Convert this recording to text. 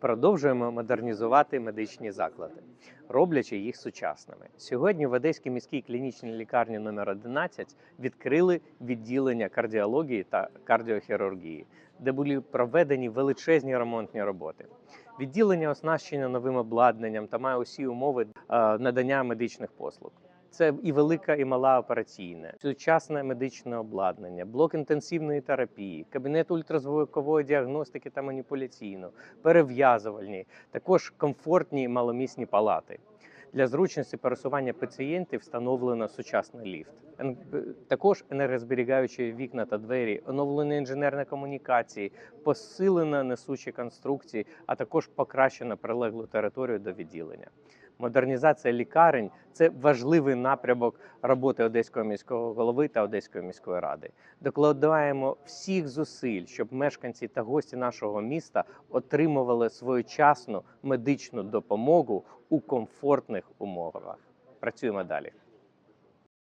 Продовжуємо модернізувати медичні заклади, роблячи їх сучасними. Сьогодні в Одеській міській клінічній лікарні номер 11 відкрили відділення кардіології та кардіохірургії, де були проведені величезні ремонтні роботи. Відділення оснащення новим обладнанням та має усі умови е, надання медичних послуг. Це і велика, і мала операційна, сучасне медичне обладнання, блок інтенсивної терапії, кабінет ультразвукової діагностики та маніпуляційну, перев'язувальні, також комфортні маломісні палати. Для зручності пересування пацієнтів встановлено сучасний ліфт. Е, Також енергозберігаючі вікна та двері, оновлені інженерні комунікації, посилено несучі конструкції, а також покращено прилеглу територію до відділення. Модернізація лікарень це важливий напрямок роботи Одеського міського голови та Одеської міської ради. Докладаємо всіх зусиль, щоб мешканці та гості нашого міста отримували своєчасну медичну допомогу у комфортних умовах. Працюємо далі.